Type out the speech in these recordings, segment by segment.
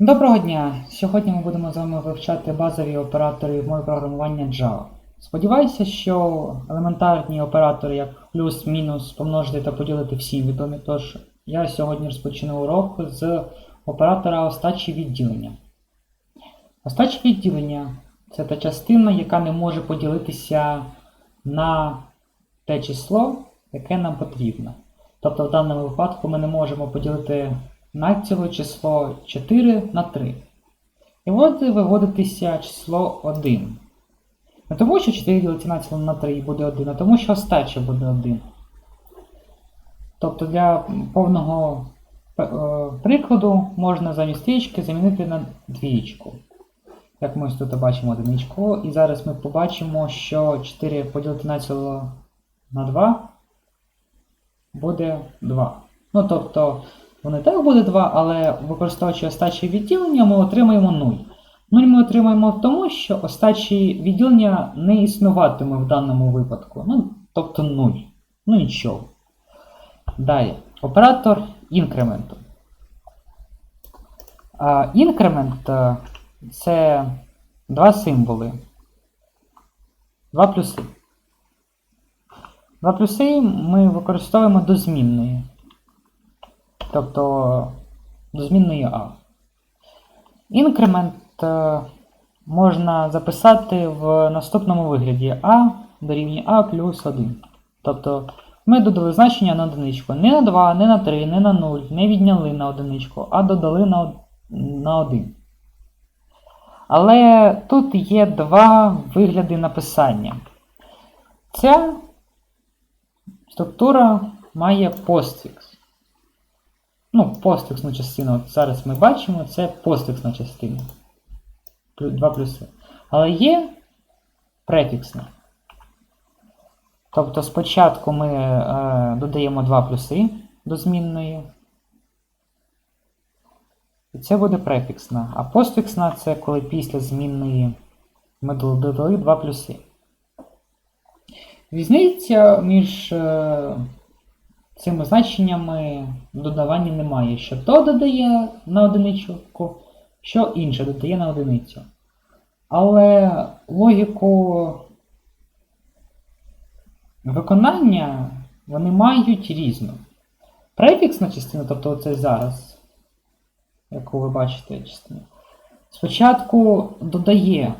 Доброго дня! Сьогодні ми будемо з вами вивчати базові оператори мови програмування Java. Сподіваюся, що елементарні оператори, як плюс, мінус, помножити та поділити всім відомі. Тож я сьогодні розпочну урок з оператора остачі відділення. Остачі відділення це та частина, яка не може поділитися на те число, яке нам потрібно. Тобто в даному випадку ми не можемо поділити націле число 4 на 3. І от виводитися число 1. Не тому, що 4 ділиться націло на 3 і буде 1, а тому, що остача буде 1. Тобто для повного е, прикладу можна замість трічки замінити на двічку. Як ми ось тут бачимо одиничку. І зараз ми побачимо, що 4 поділити націло на 2 буде 2. Ну, тобто, воно і так буде 2, але використовуючи остачі відділення, ми отримаємо 0. 0 ми отримаємо тому, що остачі відділення не існуватиме в даному випадку. Ну, тобто 0. Ну нічого. Далі. Оператор інкременту. Інкремент е, це два символи. Два плюси. Два плюси ми використовуємо до змінної. Тобто до змінної А. Інкремент е, можна записати в наступному вигляді А дорівнює А плюс 1. Тобто ми додали значення на одиничку. Не на 2, не на 3, не на 0, не відняли на одиничку, а додали на, на 1. Але тут є два вигляди написання. Ця структура має постфікс. Ну, постфіксну частину. От зараз ми бачимо, це постфіксна частина. Плю- Два плюси. Але є префіксна. Тобто спочатку ми е, додаємо два плюси до змінної. І це буде префіксна. А постфіксна це коли після змінної ми додали два плюси. Різниця між е, цими значеннями додавання немає. Що то додає на одиничку, що інше додає на одиницю. Але логіку виконання вони мають різну. Префіксна частина, тобто це зараз, яку ви бачите частину, спочатку додає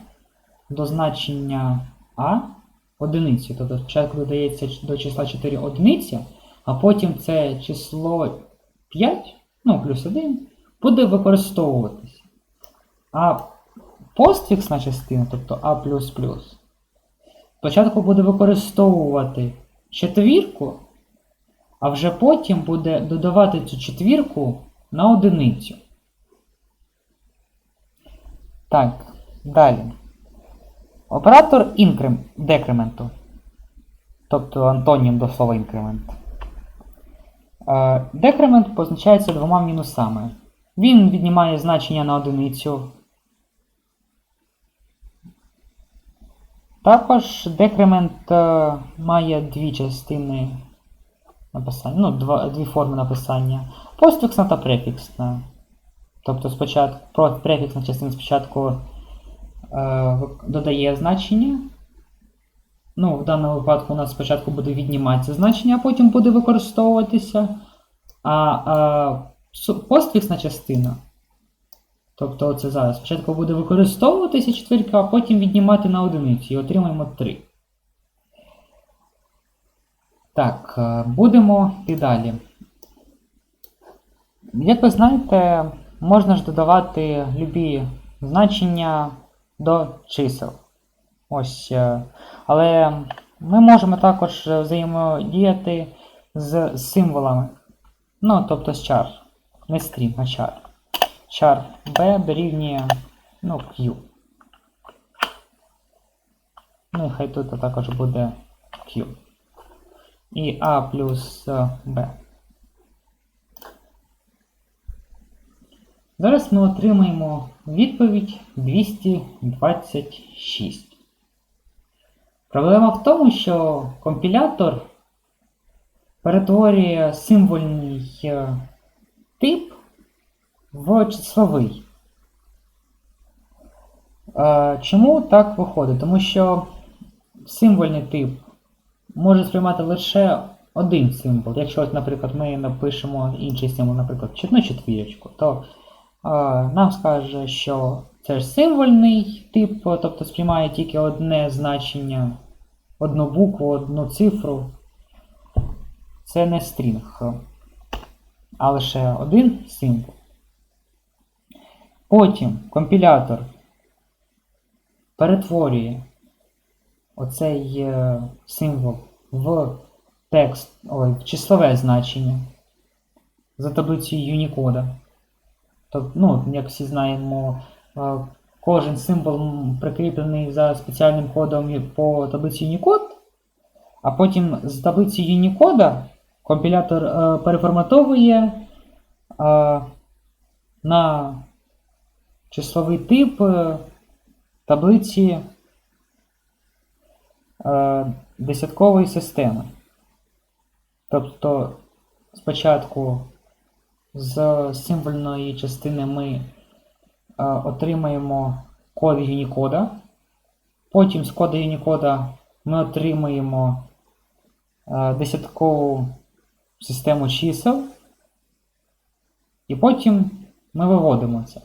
до значення А одиницю. Тобто спочатку додається до числа 4 одиниця, а потім це число 5, ну, плюс 1, буде використовуватися. А постфіксна частина, тобто А, спочатку буде використовувати четвірку, а вже потім буде додавати цю четвірку на одиницю. Так, далі. Оператор інкрем... декременту. Тобто антонім до слова інкремент. Е, Декремент позначається двома мінусами. Він віднімає значення на одиницю. Також декремент е, має дві частини написання, ну, два, дві форми написання. Постфіксна та префіксна. Тобто спочатку префіксна частина спочатку е, додає значення. Ну, в даному випадку у нас спочатку буде відніматися значення, а потім буде використовуватися. А, а постфіксна частина. Тобто це зараз. Спочатку буде використовуватися четвірка, а потім віднімати на одиницю і отримаємо 3. Так, е, будемо і далі. Як ви знаєте, можна ж додавати любі значення до чисел. Ось. е, Але ми можемо також взаємодіяти з символами. Ну, тобто з char. Не стрім, а char. Char b дорівнює ну, q. Ну і хай тут також буде q. І a плюс е, b. Зараз ми отримаємо відповідь 226. Проблема в тому, що компілятор перетворює символьний е, тип в числовий. Е, Чому так виходить? Тому що символьний тип може сприймати лише один символ. Якщо, наприклад, ми напишемо інший символ, наприклад, четвірочку, то е, нам скаже, що це ж символьний тип, тобто сприймає тільки одне значення, одну букву, одну цифру. Це не стрінг, а лише один символ. Потім компілятор перетворює оцей е, символ в текст, ой, в числове значення за таблицею Unicode. Тобто, ну, як всі знаємо, кожен символ прикріплений за спеціальним кодом по таблиці Unicode, а потім з таблиці Unicode компілятор е, переформатовує е, на числовий тип е, таблиці десяткової системи. Тобто спочатку з символьної частини ми отримаємо код Unicode, потім з коду Unicode ми отримаємо е, десяткову систему чисел, і потім ми виводимо це.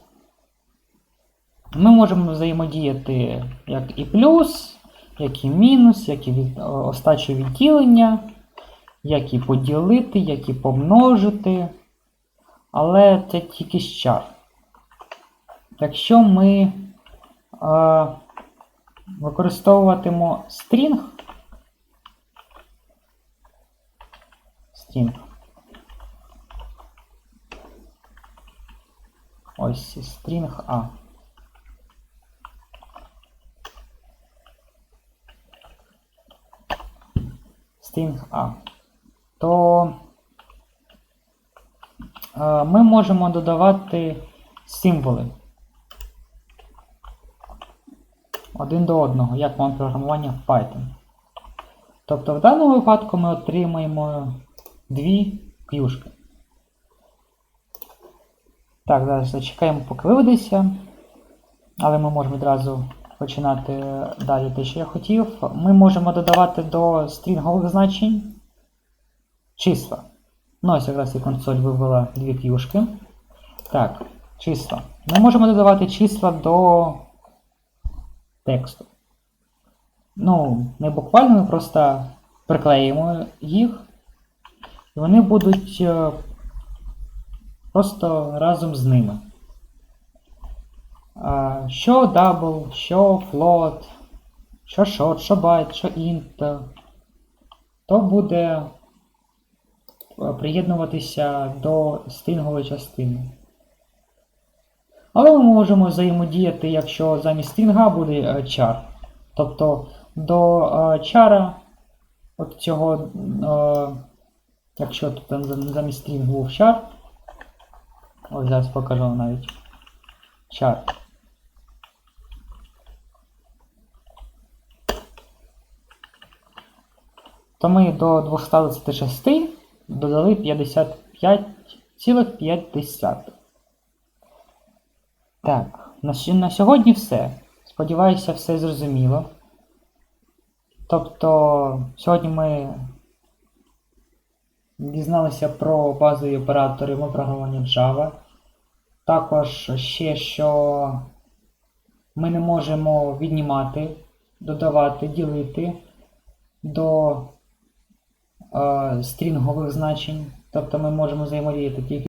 Ми можемо взаємодіяти як і плюс, як і мінус, як і від, остачу відділення, як і поділити, як і помножити. Але це тільки з чар. Якщо ми е, використовуватимо стрінг, стрінг. Ось стрінг А. Стрінг А. То е, ми можемо додавати символи один до одного, як мова програмування в Python. Тобто в даному випадку ми отримаємо дві клюшки. Так, зараз зачекаємо, поки виведеться. Але ми можемо відразу починати далі те, що я хотів. Ми можемо додавати до стрінгових значень числа. Ну, ось якраз і консоль вивела дві клюшки. Так, числа. Ми можемо додавати числа до тексту. Ну, не буквально, ми просто приклеїмо їх, і вони будуть е, просто разом з ними. Що double, що float, що short, що byte, що int, то буде е, приєднуватися до стрінгової частини. Але ми можемо взаємодіяти, якщо замість стрінга буде е, char. Тобто до е, чара, от цього, е, якщо тут замість стрінг був char, ось зараз покажу навіть char. То ми до 226 додали 55,5. Так, на, сьогодні все. Сподіваюся, все зрозуміло. Тобто, сьогодні ми дізналися про базові оператори програмування Java. Також ще, що ми не можемо віднімати, додавати, ділити до е, стрінгових значень. Тобто ми можемо взаємодіяти тільки